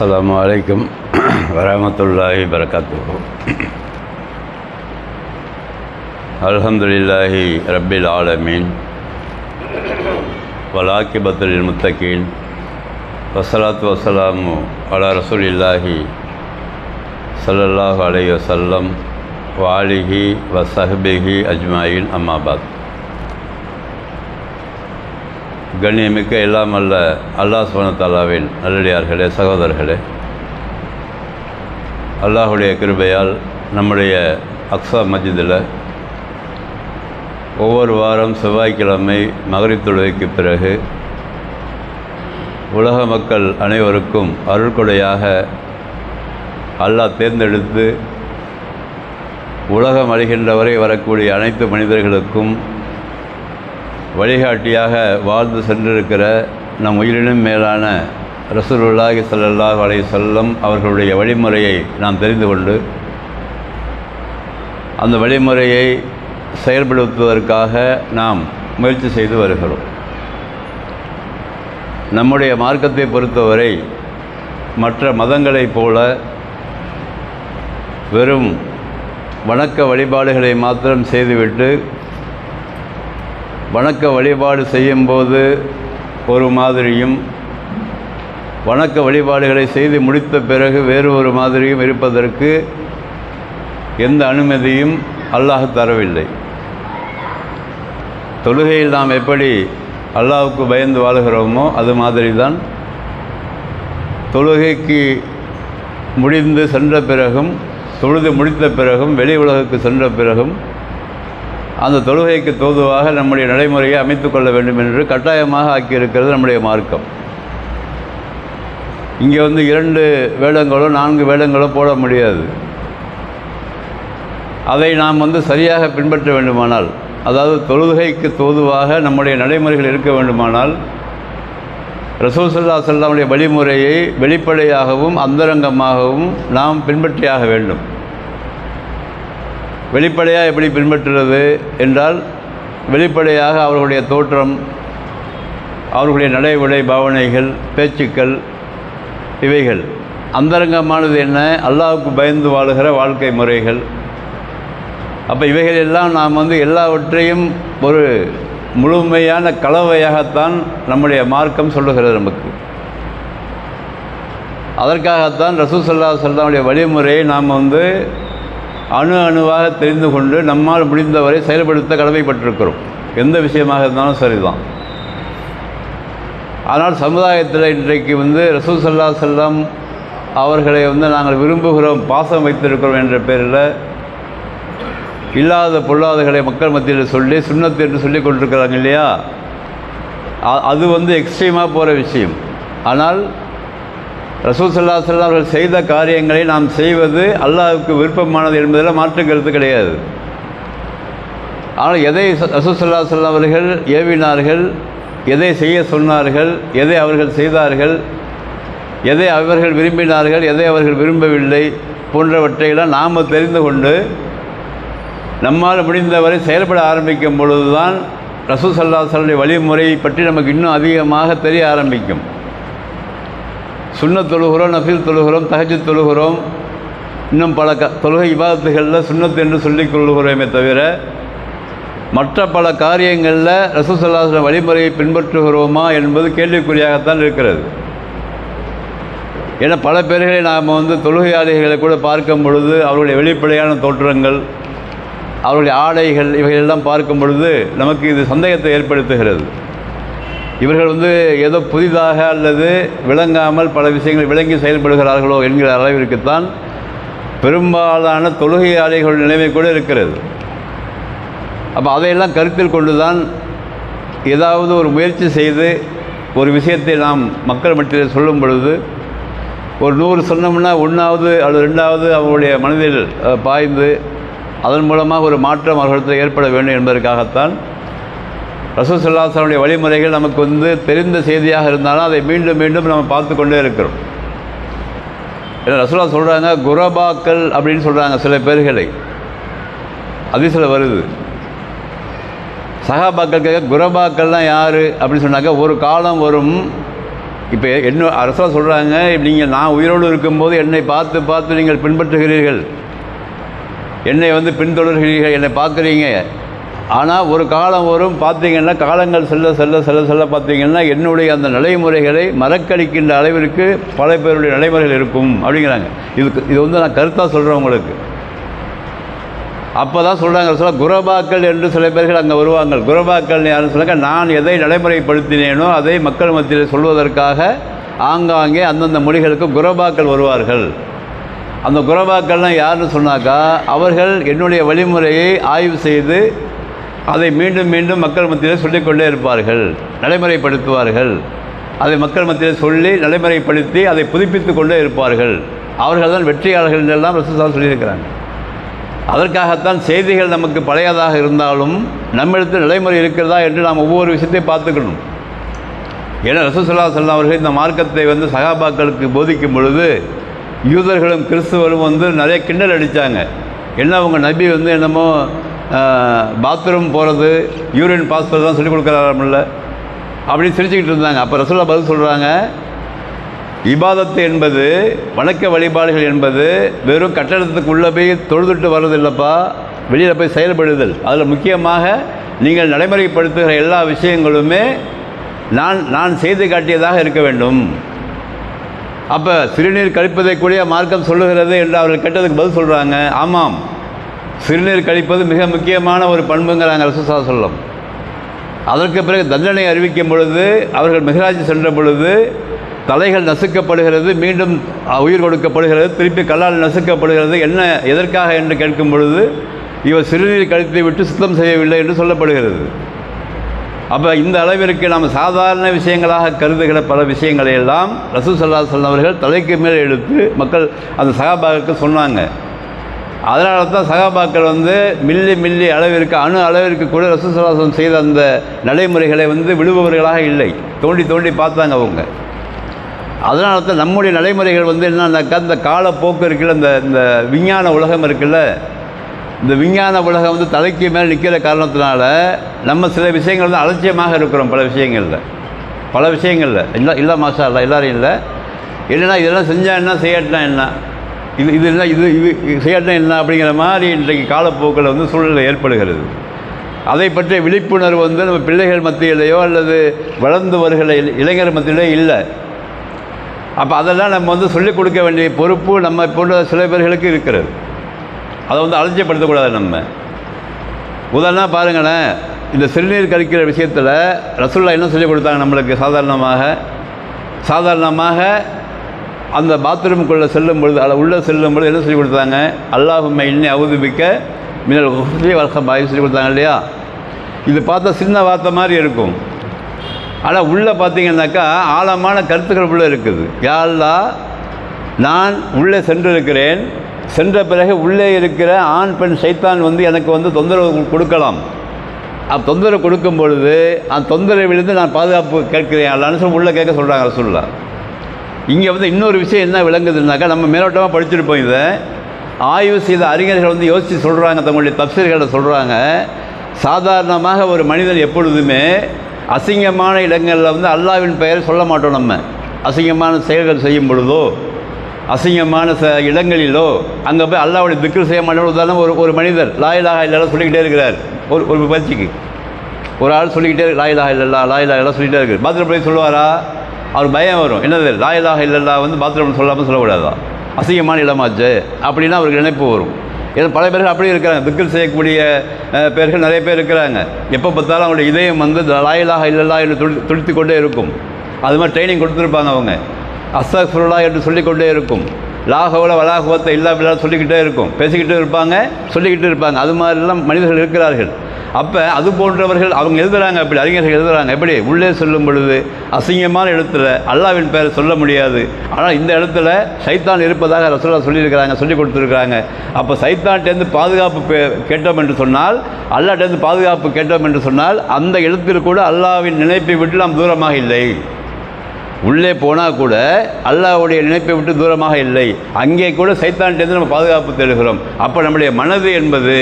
السلام عليكم ورحمة الله وبركاته الحمد لله رب العالمين والعاقبة للمتقين والصلاة والسلام على رسول الله صلى الله عليه وسلم وآله وصحبه أجمعين أما بعد கண்ணியமிக்க எல்லாம் அல்ல அல்லாஹ் சுவனத்தாலாவின் நல்லடியார்களே சகோதரர்களே. அல்லாஹுடைய கிருபையால் நம்முடைய அக்ஸா மஸ்ஜிதில் ஒவ்வொரு வாரம் செவ்வாய்க்கிழமை மகரிப் தொழுகைக்கு பிறகு உலக மக்கள் அனைவருக்கும் அருள்கொடையாக அல்லாஹ் தேர்ந்தெடுத்து உலகம் அழிகின்ற வரை வரக்கூடிய அனைத்து மனிதர்களுக்கும் வழிகாட்டியாக வாழ்ந்து சென்றிருக்கிற நம் உயிரினும் மேலான ரசூலுல்லாஹி சல்லாஹ் அலை வஸல்லம் அவர்களுடைய வழிமுறையை நாம் தெரிந்து கொண்டு அந்த வழிமுறையை செயல்படுத்துவதற்காக நாம் முயற்சி செய்து வருகிறோம். நம்முடைய மார்க்கத்தை பொறுத்தவரை மற்ற மதங்களைப் போல வெறும் வணக்க வழிபாடுகளை மாத்திரம் செய்துவிட்டு வணக்க வழிபாடு செய்யும்போது ஒரு மாதிரியும் வணக்க வழிபாடுகளை செய்து முடித்த பிறகு வேறு ஒரு மாதிரியும் இருப்பதற்கு எந்த அனுமதியும் அல்லாஹ் தரவில்லை. தொழுகையில் நாம் எப்படி அல்லாஹுக்கு பயந்து வாழுகிறோமோ அது மாதிரி தான் தொழுகைக்கு முடிந்து சென்ற பிறகும் தொழுது முடித்த பிறகும் வெளி உலகுக்கு சென்ற பிறகும் அந்த தொழுகைக்கு தோதுவாக நம்முடைய நடைமுறையை அமைத்துக்கொள்ள வேண்டும் என்று கட்டாயமாக ஆக்கியிருக்கிறது நம்முடைய மார்க்கம். இங்கே வந்து இரண்டு வேடங்களோ நான்கு வேடங்களோ போட முடியாது. அதை நாம் வந்து சரியாக பின்பற்ற வேண்டுமானால் அதாவது தொழுகைக்கு தோதுவாக நம்முடைய நடைமுறைகள் இருக்க வேண்டுமானால் ரசூசல்லா செல்லாமுடைய வழிமுறையை வெளிப்படையாகவும் அந்தரங்கமாகவும் நாம் பின்பற்றியாக வேண்டும். வெளிப்படையாக எப்படி பின்பற்றுறது என்றால் வெளிப்படையாக அவர்களுடைய தோற்றம் அவர்களுடைய நடை உடை பாவனைகள் பேச்சுக்கள் இவைகள். அந்தரங்கமானது என்ன? அல்லாவுக்கு பயந்து வாழுகிற வாழ்க்கை முறைகள். அப்போ இவைகள் எல்லாம் நாம் வந்து எல்லாவற்றையும் ஒரு முழுமையான கலவையாகத்தான் நம்முடைய மார்க்கம் சொல்லுகிறது நமக்கு. அதற்காகத்தான் ரசூசல்லா சொல்லாவுடைய வழிமுறையை நாம் வந்து அணு அணுவாக தெரிந்து கொண்டு நம்மால் முடிந்தவரை செயல்படுத்த கடமைப்பட்டிருக்கிறோம். எந்த விஷயமாக இருந்தாலும் சரிதான். ஆனால் சமுதாயத்தில் இன்றைக்கு வந்து ரசூல் சல்லா செல்லம் அவர்களை வந்து நாங்கள் விரும்புகிறோம் பாசம் வைத்திருக்கிறோம் என்ற பேரில் இல்லாத பொல்லாதகளை மக்கள் மத்தியில் சொல்லி சுண்ணத்து என்று சொல்லி கொண்டிருக்கிறாங்க இல்லையா? அது வந்து எக்ஸ்ட்ரீமாக போகிற விஷயம். ஆனால் ரசூல் சல்லா சல்லா அவர்கள் செய்த காரியங்களை நாம் செய்வது அல்லாஹுக்கு விருப்பமானது என்பதில் மாற்று கருத்து கிடையாது. ஆனால் எதை ரசூல் சல்லா சல்லா அவர்கள் ஏவினார்கள் எதை செய்ய சொன்னார்கள் எதை அவர்கள் செய்தார்கள் எதை அவர்கள் விரும்பினார்கள் எதை அவர்கள் விரும்பவில்லை போன்றவற்றையெல்லாம் நாம் தெரிந்து கொண்டு நம்மால் முடிந்தவரை செயல்பட ஆரம்பிக்கும் பொழுது தான் ரசூல் சல்லா சல்லுடைய வழிமுறை பற்றி நமக்கு இன்னும் அதிகமாக தெரிய ஆரம்பிக்கும். சுண்ண தொழுகிறோம் நஃபில் தொழுகிறோம் தகஜு தொழுகிறோம். இன்னும் பல க தொழுகை விவாதத்துகளில் சுண்ணத்து என்று சொல்லிக் கொள்கிறோமே தவிர மற்ற பல காரியங்களில் ரசூசல்லாசன வழிமுறையை பின்பற்றுகிறோமா என்பது கேள்விக்குறியாகத்தான் இருக்கிறது. ஏன்னா பல பேர்களை நாம் வந்து தொழுகையாளிகளை கூட பார்க்கும் பொழுது அவருடைய வெளிப்படையான தோற்றங்கள் அவருடைய ஆடைகள் இவைகளெல்லாம் பார்க்கும் பொழுது நமக்கு இது சந்தேகத்தை ஏற்படுத்துகிறது. இவர்கள் வந்து ஏதோ புதிதாக அல்லது விளங்காமல் பல விஷயங்கள் விளங்கி செயல்படுகிறார்களோ என்கிற அளவிற்குத்தான் பெரும்பாலான தொழுகையாளிகள் நிலைமை கூட இருக்கிறது. அப்போ அதையெல்லாம் கருத்தில் கொண்டு தான் ஏதாவது ஒரு முயற்சி செய்து ஒரு விஷயத்தை நாம் மக்கள் மத்தியில் சொல்லும் பொழுது ஒரு நூறு சொன்னோம்னா ஒன்றாவது அல்லது ரெண்டாவது அவருடைய மனதில் பாய்ந்து அதன் மூலமாக ஒரு மாற்றம் அவர்களிடத்தில் ஏற்பட வேண்டும் என்பதற்காகத்தான் ரசூல் சல்லாசனுடைய வழிமுறைகள் நமக்கு வந்து தெரிந்த செய்தியாக இருந்தாலும் அதை மீண்டும் மீண்டும் நம்ம பார்த்து கொண்டே இருக்கிறோம். ஏன்னா ரசூலா சொல்கிறாங்க குரபாக்கள் அப்படின்னு சொல்கிறாங்க சில பேர்களை. அதிசல வருது. சகாபாக்கள் கேட்க குரபாக்கள்லாம் யார்? அப்படின்னு சொன்னாக்க ஒரு காலம் வரும். இப்போ என்ன அரசா சொல்கிறாங்க நீங்கள் நான் உயிரோடு இருக்கும்போது என்னை பார்த்து பார்த்து நீங்கள் பின்பற்றுகிறீர்கள். என்னை வந்து பின்தொடர்கிறீர்கள் என்னை பார்க்குறீங்க. ஆனால் ஒரு காலம் வரும் பார்த்தீங்கன்னா காலங்கள் செல்ல செல்ல செல்ல செல்ல பார்த்தீங்கன்னா என்னுடைய அந்த நடைமுறைகளை மறக்கடிக்கின்ற அளவிற்கு பல பேருடைய நடைமுறைகள் இருக்கும் அப்படிங்கிறாங்க. இதுக்கு இது வந்து நான் கருத்தாக சொல்கிறேன் உங்களுக்கு. அப்போ தான் சொல்கிறாங்க சொல்ல குரபாக்கள் என்று சில பேர்கள் அங்கே வருவாங்க. குரபாக்கள் யாருன்னு சொன்னாங்க நான் எதை நடைமுறைப்படுத்தினேனோ அதை மக்கள் மத்தியில் சொல்வதற்காக ஆங்காங்கே அந்தந்த மொழிகளுக்கு குரபாக்கள் வருவார்கள். அந்த குரபாக்கள்லாம் யாருன்னு சொன்னாக்கா அவர்கள் என்னுடைய வழிமுறையை ஆய்வு செய்து அதை மீண்டும் மீண்டும் மக்கள் மத்தியில் சொல்லிக்கொண்டே இருப்பார்கள் நடைமுறைப்படுத்துவார்கள். அதை மக்கள் மத்தியில் சொல்லி நடைமுறைப்படுத்தி அதை புதுப்பித்து கொண்டே இருப்பார்கள். அவர்கள் தான் வெற்றியாளர்கள் என்றெல்லாம் ரசூசா சொல்லியிருக்கிறாங்க. அதற்காகத்தான் செய்திகள் நமக்கு பழையதாக இருந்தாலும் நம்மிடத்தில் நடைமுறை இருக்கிறதா என்று நாம் ஒவ்வொரு விஷயத்தையும் பார்த்துக்கணும். ஏன்னா ரசூசல்லா செல்லம் அவர்கள் இந்த மார்க்கத்தை வந்து சகாபாக்களுக்கு போதிக்கும் பொழுது யூதர்களும் கிறிஸ்துவரும் வந்து நிறைய கிண்டல் அடித்தாங்க என்ன அவங்க நபி வந்து என்னமோ பாத்ரூம் போகிறது யூரின் பாஸ் பண்ணுறது தான் சொல்லிக் கொடுக்குறாருமில்ல. அப்படின்னு சிரிச்சுக்கிட்டு இருந்தாங்க. அப்போ ரசூல்லா பதில் சொல்கிறாங்க இபாதத்து என்பது வணக்க வழிபாடுகள் என்பது வெறும் கட்டடத்துக்கு உள்ளே போய் தொழுதுட்டு வர்றது இல்லைப்பா வெளியில் போய் செயல்படுதல். அதில் முக்கியமாக நீங்கள் நடைமுறைப்படுத்துகிற எல்லா விஷயங்களுமே நான் நான் செய்து காட்டியதாக இருக்க வேண்டும். அப்போ சிறுநீர் கழிப்பதை கூடிய மார்க்கம் சொல்லுகிறது என்று அவர்கள் கேட்டதுக்கு பதில் சொல்கிறாங்க ஆமாம். சிறுநீர் கழிப்பது மிக முக்கியமான ஒரு பண்புங்கிறாங்க ரசூசா சொல்லம் அதற்கு பிறகு தண்டனை அறிவிக்கும் பொழுது அவர்கள் மிகராஜ் சென்ற பொழுது தலைகள் நசுக்கப்படுகிறது மீண்டும் உயிர் கொடுக்கப்படுகிறது திருப்பி கல்லால் நசுக்கப்படுகிறது என்ன எதற்காக என்று கேட்கும் பொழுது இவர் சிறுநீர் கழித்து விட்டு சுத்தம் செய்யவில்லை என்று சொல்லப்படுகிறது. அப்போ இந்த அளவிற்கு நாம் சாதாரண விஷயங்களாக கருதுகிற பல விஷயங்களை எல்லாம் ரசூ சல்லா சொன்னவர்கள் தலைக்கு மேல் எடுத்து மக்கள் அந்த சகாபாவுக்கு சொன்னாங்க. அதனால தான் சகாபாக்கள் வந்து மில்லி மில்லி அளவிற்கு அணு அளவிற்கு கூட ரசூசலாசம் செய்த அந்த நடைமுறைகளை வந்து விடுபவர்களாக இல்லை. தோண்டி தோண்டி பார்த்தாங்க அவங்க. அதனால தான் நம்முடைய நடைமுறைகள் வந்து என்னன்னாக்கா இந்த காலப்போக்கு இருக்குல்ல இந்த இந்த விஞ்ஞான உலகம் இருக்குல்ல இந்த விஞ்ஞான உலகம் வந்து தலைக்கு மேலே நிற்கிற காரணத்தினால நம்ம சில விஷயங்கள் வந்து அலட்சியமாக இருக்கிறோம் பல விஷயங்களில். பல விஷயங்களில். இல்லை இல்லை மாசா இல்லை எல்லோரும் இல்லை. என்னென்னா இதெல்லாம் செஞ்சால் என்ன செய்யாட்டினா என்ன? இது இது என்ன இது இது செய்யாட்டினா என்ன அப்படிங்கிற மாதிரி இன்றைக்கு காலப்போக்கில் வந்து சூழ்நிலை ஏற்படுகிறது. அதை பற்றிய விழிப்புணர்வு வந்து நம்ம பிள்ளைகள் மத்தியிலேயோ அல்லது வளர்ந்து வருகிற இளைஞர் மத்தியிலேயோ இல்லை. அப்போ அதெல்லாம் நம்ம வந்து சொல்லிக் கொடுக்க வேண்டிய பொறுப்பு நம்ம போன்ற சில பேர்களுக்கு இருக்கிறது. அதை வந்து அலட்சியப்படுத்தக்கூடாது நம்ம. உதாரணம் பாருங்களேன் இந்த சிறுநீர் கழிக்கிற விஷயத்தில் ரசுல்லா என்ன சொல்லிக் கொடுத்தாங்க நம்மளுக்கு? சாதாரணமாக சாதாரணமாக அந்த பாத்ரூமுக்குள்ளே செல்லும் பொழுது அதில் உள்ளே செல்லும் பொழுது என்ன சொல்லிக் கொடுத்தாங்க அல்லாஹுமை இன்னி அவதுபிக்க மின்னல் ஹுஃபி வல்கபாய் சொல்லி கொடுத்தாங்க இல்லையா? இது பார்த்தா சின்ன வார்த்தை மாதிரி இருக்கும். ஆனால் உள்ளே பார்த்தீங்கன்னாக்கா ஆழமான கருத்துக்கள் உள்ளே இருக்குது. யாழ்லா நான் உள்ளே சென்றிருக்கிறேன். சென்ற பிறகு உள்ளே இருக்கிற ஆண் பெண் சைத்தான் வந்து எனக்கு வந்து தொந்தரவு கொடுக்கலாம். அப்போ தொந்தரவு கொடுக்கும் பொழுது அந்த தொந்தரவிலிருந்து நான் பாதுகாப்பு கேட்கிறேன். அல்லான்னு சொல்லி உள்ளே கேட்க சொல்கிறாங்க ரசூல்லா இங்கே வந்து இன்னொரு விஷயம் என்ன விளங்குதுன்னாக்கா நம்ம மேலோட்டமாக படிச்சிருப்போம் இதை. ஆய்வு செய்த அறிஞர்கள் வந்து யோசித்து சொல்கிறாங்க தங்களுடைய தப்சீர்களை சொல்கிறாங்க சாதாரணமாக ஒரு மனிதன் எப்பொழுதுமே அசிங்கமான இடங்களில் வந்து அல்லாவின் பெயரை சொல்ல மாட்டோம் நம்ம. அசிங்கமான செயல்கள் செய்யும் பொழுதோ அசிங்கமான ச இடங்களிலோ அங்கே போய் அல்லாவுடைய திக்கு செய்ய மாட்டோம் உதாரணம் ஒரு ஒரு மனிதர் லாயிலாக இல்லைலாம் சொல்லிக்கிட்டே இருக்கிறார். ஒரு ஒரு பயிற்சிக்கு. ஒரு ஆள் சொல்லிக்கிட்டே லாயிலாக இல்லல்லா லாயிலாக எல்லாம் சொல்லிகிட்டே இருக்கு பாத்ரூம் போய் சொல்லுவாரா? அவர் பயம் வரும். என்னது லாயிலாக இல்லல்லா வந்து பாத்ரூம் சொல்லாமல் சொல்லக்கூடாதா? அசிங்கமான இடமாச்சு. அப்படின்னா அவருக்கு நினைப்பு வரும். ஏன்னா பல பேர்கள் அப்படியே இருக்கிறாங்க. திக்கில் செய்யக்கூடிய பேர்கள் நிறைய பேர் இருக்கிறாங்க. எப்போ பார்த்தாலும் அவங்களுடைய இதயம் வந்து லாயலாக இல்லல்லா என்று துடி துடித்து கொண்டே இருக்கும். அது மாதிரி ட்ரைனிங் கொடுத்துருப்பாங்க அவங்க. அஸ்தஃபுல்லா என்று சொல்லிக்கொண்டே இருக்கும். லாகவல வலாகுவத்தை இல்லா இல்லா சொல்லிக்கிட்டே இருக்கும். பேசிக்கிட்டே இருப்பாங்க சொல்லிக்கிட்டு இருப்பாங்க. அது மாதிரிலாம் மனிதர்கள் இருக்கிறார்கள். அப்போ அது போன்றவர்கள் அவங்க எழுதுகிறாங்க அப்படி அறிஞர்கள் எழுதுறாங்க. எப்படி? உள்ளே சொல்லும் பொழுது அசிங்கமான இடத்துல அல்லாவின் பேரை சொல்ல முடியாது. ஆனால் இந்த இடத்துல சைத்தான் இருப்பதாக ரசூலா சொல்லியிருக்கிறாங்க சொல்லி கொடுத்துருக்காங்க அப்போ சைத்தான்ட்டேருந்து பாதுகாப்பு பே- கேட்டோம் என்று சொன்னால் அல்லாட்டேருந்து பாதுகாப்பு கேட்டோம் என்று சொன்னால் அந்த இடத்தில் கூட அல்லாவின் நினைப்பை விட்டு நாம் தூரமாக இல்லை. உள்ளே போனால் கூட அல்லாஹ்வுடைய நினைப்பை விட்டு தூரமாக இல்லை. அங்கே கூட சைத்தான்டேருந்து நம்ம பாதுகாப்பு தேடுகிறோம். அப்போ நம்முடைய மனது என்பது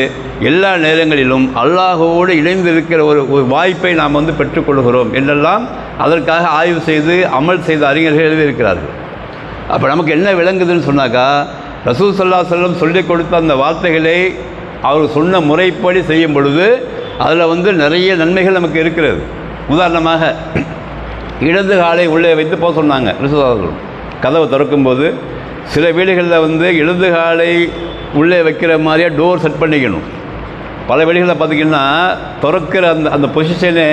எல்லா நேரங்களிலும் அல்லாஹோடு இணைந்து இருக்கிற ஒரு ஒரு வாய்ப்பை நாம் வந்து பெற்றுக்கொள்கிறோம் என்றெல்லாம் அதற்காக ஆய்வு செய்து அமல் செய்த அறிஞர்கள் எழுதியிருக்கிறார்கள். அப்போ நமக்கு என்ன விளங்குதுன்னு சொன்னாக்கா ரசூல் சல்லா செல்லம் சொல்லிக் கொடுத்த அந்த வார்த்தைகளை அவர் சொன்ன முறைப்படி செய்யும் பொழுது அதில் வந்து நிறைய நன்மைகள் நமக்கு இருக்கிறது. உதாரணமாக இடது காலை உள்ளே வைத்து போக சொன்னாங்க ரிசுதாசர்கள் கதவை திறக்கும்போது சில வீடுகளில் வந்து இடது காலை உள்ளே வைக்கிற மாதிரியே டோர் செட் பண்ணிக்கணும். பல வீடுகளில் பார்த்தீங்கன்னா திறக்கிற அந்த அந்த பொசிஷனே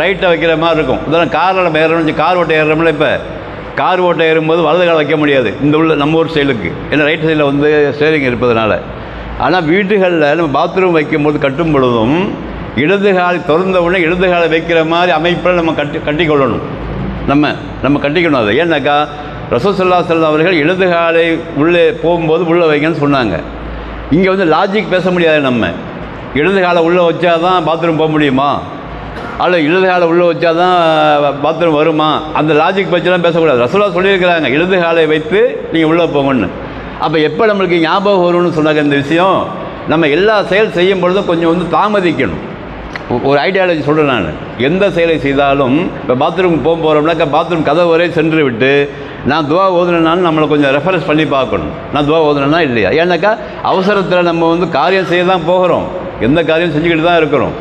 ரைட்டை வைக்கிற மாதிரி இருக்கும். உதாரணம் காரில் நம்ம ஏறணும் கார் ஓட்ட ஏறுறோம்ல இப்போ. கார் ஓட்ட ஏறும்போது வலது காலை வைக்க முடியாது. இந்த உள்ள நம்ம ஊர் சைடுக்கு ஏன்னா ரைட் சைடில் வந்து ஸ்டேரிங் இருப்பதனால. ஆனால் வீடுகளில் நம்ம பாத்ரூம் வைக்கும்போது கட்டும் பொழுதும் இடது கால் திறந்த உடனே இடது காலை வைக்கிற மாதிரி அமைப்பில் நம்ம கட்டி கட்டிக்கொள்ளணும். நம்ம நம்ம கட்டிக்கணும் அதை. ஏன்னாக்கா ரசோசல்லா செல்லம் அவர்கள் இடது காலை உள்ளே போகும்போது உள்ளே வைங்கன்னு சொன்னாங்க. இங்கே வந்து லாஜிக் பேச முடியாது நம்ம. இடது காலை உள்ளே வச்சா தான் பாத்ரூம் போக முடியுமா? அல்ல இடது காலை உள்ளே வச்சா தான் பாத்ரூம் வருமா? அந்த லாஜிக் வச்சுலாம் பேசக்கூடாது. ரசூலா சொல்லியிருக்கிறாங்க இடது காலை வைத்து நீங்கள் உள்ளே போங்கன்னு. அப்போ எப்போ நம்மளுக்கு ஞாபகம் வரும்னு சொன்னாங்க இந்த விஷயம்? நம்ம எல்லா செயல் செய்யும் பொழுதும் கொஞ்சம் வந்து தாமதிக்கணும். ஒரு ஐடியாலஜி சொல்கிறேன் நான். எந்த செயலை செய்தாலும் இப்போ பாத்ரூம் போக போகிறோம்னாக்கா பாத்ரூம் கதவு வரை சென்று விட்டு நான் துவா ஓதுனேனாலும் நம்மளை கொஞ்சம் ரெஃபரன்ஸ் பண்ணி பார்க்கணும். நான் துவா ஓதுனா இல்லையா? ஏன்னாக்கா அவசரத்தில் நம்ம வந்து காரியம் செய்ய தான் போகிறோம். எந்த காரியம் செஞ்சுக்கிட்டு தான் இருக்கிறோம்.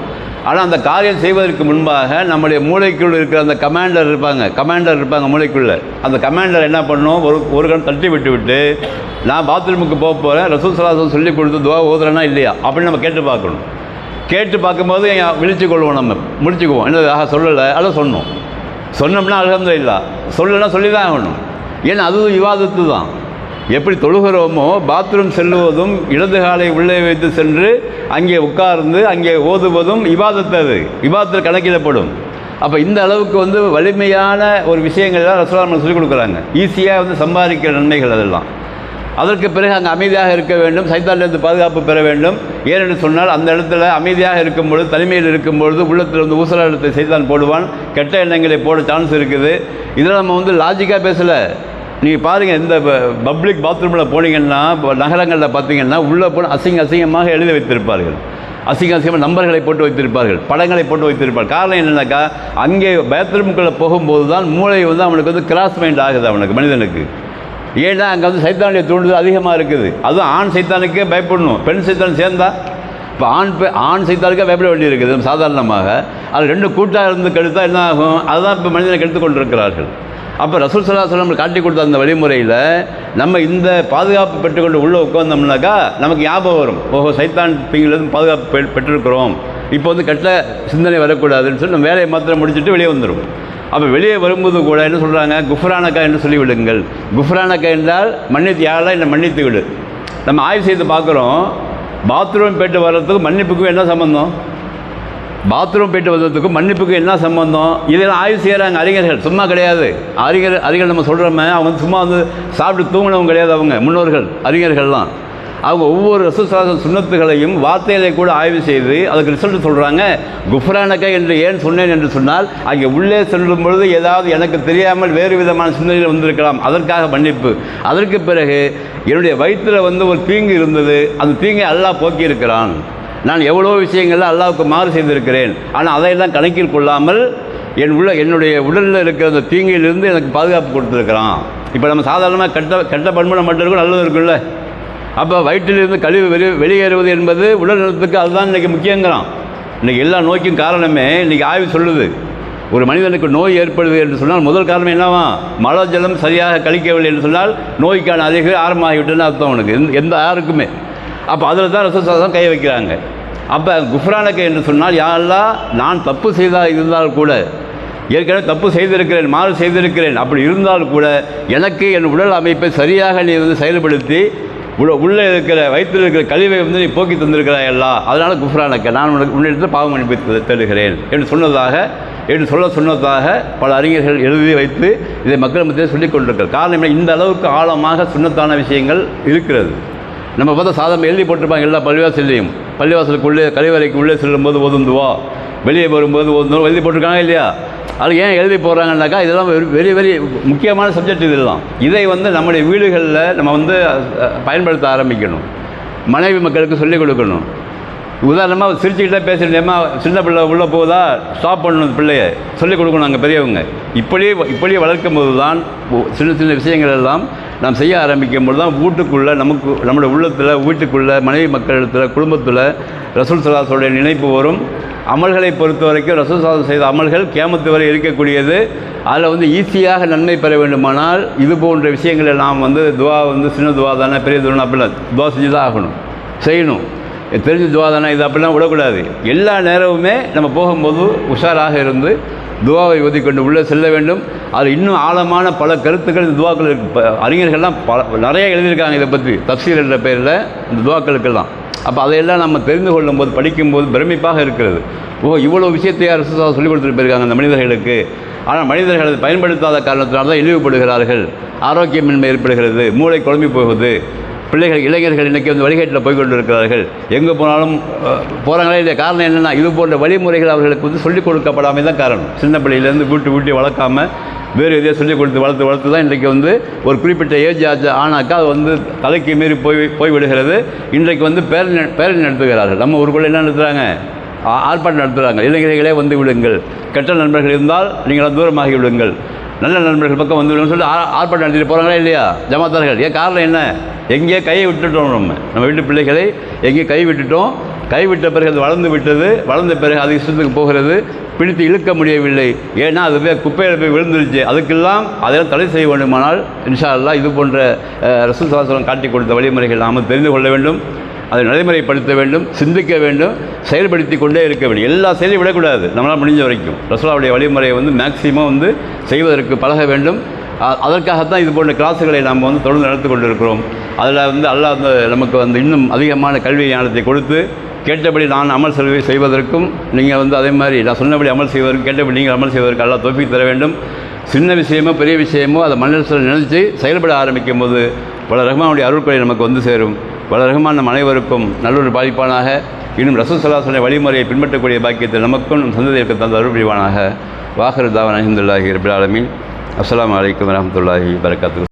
ஆனால் அந்த காரியம் செய்வதற்கு முன்பாக நம்முடைய மூளைக்குள் இருக்கிற அந்த கமாண்டர் இருப்பாங்க. கமாண்டர் இருப்பாங்க மூளைக்குள்ளே. அந்த கமாண்டர் என்ன பண்ணும்? ஒரு ஒரு கணம் தட்டி விட்டு விட்டு நான் பாத்ரூமுக்கு போக போகிறேன் ரசூல் சலாசம் சொல்லி கொடுத்து துவா ஓதுறேனா இல்லையா? அப்படின்னு நம்ம கேட்டு பார்க்கணும். கேட்டு பார்க்கும்போது விழிச்சு கொள்வோம் நம்ம. முடிச்சுக்குவோம். என்ன ஆஹா சொல்லலை. அதை சொன்னோம். சொன்னோம்னா அலமதுல்லா சொல்லலைன்னா சொல்லி தான் ஆகணும். ஏன்னா அதுவும் விவாதத்து தான். எப்படி தொழுகிறோமோ பாத்ரூம் செல்லுவதும் இடது காலை உள்ளே வைத்து சென்று அங்கே உட்கார்ந்து அங்கே ஓதுவதும் விவாதத்தை அது. விவாதத்தில் கணக்கிடப்படும். அப்போ இந்த அளவுக்கு வந்து வலிமையான ஒரு விஷயங்கள்லாம் தான் சொல்லிக் கொடுக்குறாங்க. ஈஸியாக வந்து சம்பாதிக்கிற நன்மைகள் அதெல்லாம். அதற்கு பிறகு அங்கே அமைதியாக இருக்க வேண்டும் சைத்தானிலிருந்து பாதுகாப்பு பெற வேண்டும். ஏனென்று சொன்னால் அந்த இடத்துல அமைதியாக இருக்கும் பொழுது தனிமையில் இருக்கும் பொழுது உள்ளத்தில் வந்து ஊசலாட்டத்தை சைத்தான் போடுவான். கெட்ட எண்ணங்களை போட சான்ஸ் இருக்குது. இதெல்லாம் நம்ம வந்து லாஜிக்காக பேசலை. நீங்கள் பாருங்கள் இந்த பப்ளிக் பாத்ரூமில் போனீங்கன்னா நகரங்களில் பார்த்தீங்கன்னா உள்ளே போன அசிங்க அசிங்கமாக எழுதி வைத்திருப்பார்கள். அசிங்க அசிங்கமாக நம்பர்களை போட்டு வைத்திருப்பார்கள். படங்களை போட்டு வைத்திருப்பார்கள். காரணம் என்னென்னாக்கா அங்கே பாத்ரூமுக்குள்ளே போகும்போது தான் மூளை வந்து அவனுக்கு வந்து கிராஸ் மைண்ட் ஆகுது அவனுக்கு மனிதனுக்கு. ஏன்னா அங்கே வந்து சைத்தானுடைய தூண்டுதல் அதிகமாக இருக்குது. அதுவும் ஆண் சைத்தானுக்கே பயப்படணும். பெண் சைத்தான் சேர்ந்தா இப்போ ஆண் பெ ஆண் சைத்தானுக்கே பயப்பட வேண்டியிருக்குது சாதாரணமாக. அது ரெண்டு கூட்டாக இருந்து கெடுத்தால் என்ன ஆகும் அதுதான் இப்போ மனிதனை கெடுத்து கொண்டிருக்கிறார்கள். அப்போ ரசூல் சல்லா நம்ம காட்டி கொடுத்த அந்த வழிமுறையில் நம்ம இந்த பாதுகாப்பு பெற்றுக்கொண்டு உள்ளே உட்காந்தோம்னாக்கா நமக்கு ஞாபகம் வரும். ஓஹோ சைத்தான் பிங்கிலிருந்து பாதுகாப்பு பெற்றிருக்கிறோம். இப்போ வந்து கெட்ட சிந்தனை வரக்கூடாதுன்னு சொல்லி நம்ம வேலையை மாத்திரம் முடிச்சுட்டு வெளியே வந்துடும் அப்போ வெளியே வரும்போது கூட என்ன சொல்கிறாங்க குஃப்ரானக்கா என்று சொல்லி விடுங்கள் குஃப்ரானக்கா என்றால் மன்னித்து யாரெல்லாம் என்னை மன்னித்து விடு. நம்ம ஆய்வு செய்து பார்க்குறோம் பாத்ரூம் போயிட்டு வர்றதுக்கும் மன்னிப்புக்கும் என்ன சம்பந்தம்? பாத்ரூம் போயிட்டு வர்றதுக்கும் மன்னிப்புக்கும் என்ன சம்பந்தம்? இதெல்லாம் ஆய்வு செய்கிறாங்க அறிஞர்கள். சும்மா கிடையாது. அறிஞர் அறிஞர் நம்ம சொல்கிறோமே அவங்க சும்மா வந்து சாப்பிட்டு தூங்கினவங்க கிடையாது அவங்க முன்னோர்கள் அறிஞர்கள்லாம். அவங்க ஒவ்வொரு ரசூசாச சுண்ணத்துகளையும் வார்த்தைகளை கூட ஆய்வு செய்து அதுக்கு ரிசல்ட் சொல்கிறாங்க குஃப்ரானக்க என்று ஏன் சொன்னேன் என்று சொன்னால் அங்கே உள்ளே செல்லும் பொழுது ஏதாவது எனக்கு தெரியாமல் வேறு விதமான சிந்தனைகள் வந்திருக்கலாம். அதற்காக மன்னிப்பு. அதற்கு பிறகு என்னுடைய வயிற்றில் வந்து ஒரு தீங்கு இருந்தது. அந்த தீங்கை அல்லாஹ் போக்கியிருக்கிறான். நான் எவ்வளோ விஷயங்களில் அல்லாவுக்கு மாறு செய்திருக்கிறேன். ஆனால் அதையெல்லாம் கணக்கில் கொள்ளாமல் என் உள்ள என்னுடைய உடலில் இருக்கிற அந்த தீங்கிலிருந்து எனக்கு பாதுகாப்பு கொடுத்துருக்குறான். இப்போ நம்ம சாதாரணமாக கெட்ட கெட்ட பண்புல மட்டும் இருக்கும் நல்லது இருக்குல்ல அப்போ வயிற்றிலிருந்து கழிவு வெளி வெளியேறுவது என்பது உடல் நலத்துக்கு அதுதான் இன்றைக்கி முக்கியங்கிறான். இன்றைக்கி எல்லா நோய்க்கும் காரணமே இன்றைக்கி ஆய்வு சொல்லுது. ஒரு மனிதனுக்கு நோய் ஏற்படுது என்று சொன்னால் முதல் காரணம் என்னவா? மழை ஜலம் சரியாக கழிக்கவில்லை என்று சொன்னால் நோய்க்கான அதிக ஆரம்பமாகிவிட்டுன்னு அர்த்தம் உனக்கு எந்த- எந்த யாருக்குமே. அப்போ அதில் தான் ரசசாதம் கை வைக்கிறாங்க. அப்போ குஃப்ரானக்கை என்று சொன்னால் யாரெல்லாம் நான் தப்பு செய்தால் இருந்தால் கூட ஏற்கனவே தப்பு செய்திருக்கிறேன் மாறு செய்திருக்கிறேன் அப்படி இருந்தால் கூட எனக்கு என் உடல் அமைப்பை சரியாக நீ வந்து செயல்படுத்தி உள்ள உள்ளே இருக்கிற வயிற்றில் இருக்கிற கழிவை வந்து நீ போக்கி தந்திருக்கிறாய் எல்லாம் அதனால் குஃப்ரானக்க நான் உனக்கு உன்னிடத்தில் பாவம் அனுப்பி தேடுகிறேன் என்று சொன்னதாக என்று சொல்ல சொன்னதாக பல அறிஞர்கள் எழுதி வைத்து இதை மக்கள் மத்தியில் சொல்லிக் கொண்டிருக்கிறார் காரணம் என்ன? இந்த அளவுக்கு ஆழமாக சுண்ணத்தான விஷயங்கள் இருக்கிறது. நம்ம பார்த்தா சாதாரண எழுதி போட்டிருப்பாங்க எல்லா பள்ளிவாசல்லையும். பள்ளிவாசலுக்கு உள்ளே கழிவறைக்கு உள்ளே செல்லும்போது ஓதுந்துவா வெளியே வரும்போது ஓதுந்துவா எழுதி போட்டிருக்காங்க இல்லையா? அது ஏன் எழுதி போடுறாங்கன்னாக்கா இதெல்லாம் வெரி வெரி வெரி முக்கியமான சப்ஜெக்ட் இதெல்லாம் இதை வந்து நம்முடைய வீடுகளில் நம்ம வந்து பயன்படுத்த ஆரம்பிக்கணும். மனைவி மக்களுக்கு சொல்லிக் கொடுக்கணும். உதாரணமாக சிரிச்சுக்கிட்டே பேசிட்டேமா சின்ன பிள்ளை உள்ளே போதா ஸ்டாப் பண்ணணும் பிள்ளைய. சொல்லிக் கொடுக்கணும் அங்கே பெரியவங்க. இப்படியே இப்படியே வளர்க்கும் போது தான் சின்ன சின்ன விஷயங்கள் எல்லாம் நாம் செய்ய ஆரம்பிக்கும் போது தான் வீட்டுக்குள்ளே நமக்கு நம்மளோட உள்ளத்தில் வீட்டுக்குள்ளே மனைவி மக்களிடத்தில் குடும்பத்தில் ரசூல் சலாசோடைய நினைப்பு வரும். அமல்களை பொறுத்த வரைக்கும் ரசூல் சாதம் செய்த அமல்கள் கேமத்து வரை இருக்கக்கூடியது. அதில் வந்து ஈஸியாக நன்மை பெற வேண்டுமானால் இது போன்ற விஷயங்களை நாம் வந்து துவா வந்து சின்ன துவா தானே பெரிய துவா அப்படிலாம் துவா செஞ்சு தான் ஆகணும் செய்யணும். இது தெரிஞ்ச துவா தானே இது அப்படிலாம் விடக்கூடாது. எல்லா நேரமுமே நம்ம போகும்போது உஷாராக இருந்து துவாவை ஒதுக்கொண்டு உள்ளே செல்ல வேண்டும். அது இன்னும் ஆழமான பல கருத்துக்கள் இந்த துவாக்கள் இப்போ அறிஞர்கள்லாம் பல நிறைய எழுதியிருக்காங்க இதை பற்றி தப்சீர் என்ற பெயரில் இந்த துவாக்களுக்கெல்லாம். அப்போ அதையெல்லாம் நம்ம தெரிந்து கொள்ளும்போது படிக்கும்போது பிரமிப்பாக இருக்கிறது. ஓ இவ்வளோ விஷயத்தை அரசு சொல்லிக் கொடுத்துட்டு போயிருக்காங்க அந்த மனிதர்களுக்கு? ஆனால் மனிதர்கள் அதை பயன்படுத்தாத காரணத்தினால தான் இழிவுபடுகிறார்கள். ஆரோக்கியமின்மை ஏற்படுகிறது மூளை குழம்பி போகுது. பிள்ளைகள் இளைஞர்கள் இன்றைக்கி வந்து வழிகாட்டில் போய் கொண்டு இருக்கிறார்கள் எங்கே போனாலும் போகிறாங்களே இல்லை காரணம் என்னென்னா இது போன்ற வழிமுறைகள் அவர்களுக்கு வந்து சொல்லிக் கொடுக்கப்படாமல் தான் காரணம். சின்ன பிள்ளையிலேருந்து வீட்டு வீட்டி வளர்க்காம வேறு எதையோ சொல்லிக் கொடுத்து வளர்த்து வளர்த்து தான் இன்றைக்கு வந்து ஒரு குறிப்பிட்ட ஏஜ் ஆச்சு. ஆனாக்கா அது வந்து தலைக்கு மீறி போய் போய் விடுகிறது. இன்றைக்கு வந்து பேரணி பேரணி நடத்துகிறார்கள். நம்ம ஊருக்குள்ளே என்ன நடத்துகிறாங்க ஆர்ப்பாட்டம் நடத்துகிறாங்க இளைஞர்களே வந்து விடுங்கள். கெட்ட நண்பர்கள் இருந்தால் நீங்கள் தூரமாகி விடுங்கள். நல்ல நண்பர்கள் பக்கம் வந்து விடுங்கன்னு சொல்லி ஆர்ப்பாட்டம் நடத்திட்டு போகிறாங்களா இல்லையா? ஜமாத்தார்கள். ஏன் காரணம் என்ன? எங்கேயோ கையை விட்டுட்டோம் நம்ம. நம்ம வீட்டு பிள்ளைகளை எங்கேயோ கை விட்டுட்டோம். கைவிட்ட பிறகு அது வளர்ந்து விட்டது வளர்ந்த பிறகு அது இஷ்டத்துக்கு போகிறது பிடித்து இழுக்க முடியவில்லை. ஏன்னா அது போய் குப்பையில் போய் விழுந்துருச்சு. அதுக்கெல்லாம் அதெல்லாம் தடை செய்ய வேண்டுமானால் இன்ஷா அல்லாஹ் இது போன்ற ரசூல் சாஸ்திரம் காட்டி கொடுத்த வழிமுறைகள் நாம் தெரிந்து கொள்ள வேண்டும். அதை நடைமுறைப்படுத்த வேண்டும் சிந்திக்க வேண்டும் செயல்படுத்தி கொண்டே இருக்க வேண்டும். எல்லா செயலையும் விடக்கூடாது. நம்மளால் முடிஞ்ச வரைக்கும். ரசோலாவுடைய வழிமுறையை வந்து மேக்சிமம் வந்து செய்வதற்கு பழக வேண்டும். அதற்காகத்தான் இது போன்ற கிளாஸுகளை நாம் வந்து தொடர்ந்து நடத்தி கொண்டிருக்கிறோம். அதில் வந்து அல்லாஹ் வந்து நமக்கு வந்து இன்னும் அதிகமான கல்வி ஞானத்தை கொடுத்து கேட்டபடி நான் அமல் செல்வி செய்வதற்கும் நீங்கள் வந்து அதே மாதிரி நான் சொன்னபடி அமல் செய்வதற்கும் கேட்டபடி நீங்கள் அமல் செய்வதற்கு எல்லாம் தொப்பி தர வேண்டும். சின்ன விஷயமோ பெரிய விஷயமோ அதை மனசில் நினைச்சு செயல்பட ஆரம்பிக்கும் போது பல ரஹ்மானுடைய அருட்கொடை நமக்கு வந்து சேரும். பல ரஹ்மான் நம் அனைவருக்கும் நல்லொரு பாதிப்பானாக. இன்னும் ரசூல் வழிமுறையை பின்பற்றக்கூடிய பாக்கியத்தை நமக்கும் நம் சந்ததியிற்கு தந்த அருள் புரிவானாக வாகர் தாவன் அஹமதுல்லாஹி ரபிலாலமின் அஸ்லாம் வலைக்கம் வரமத்துல்லாஹி வரகாத்து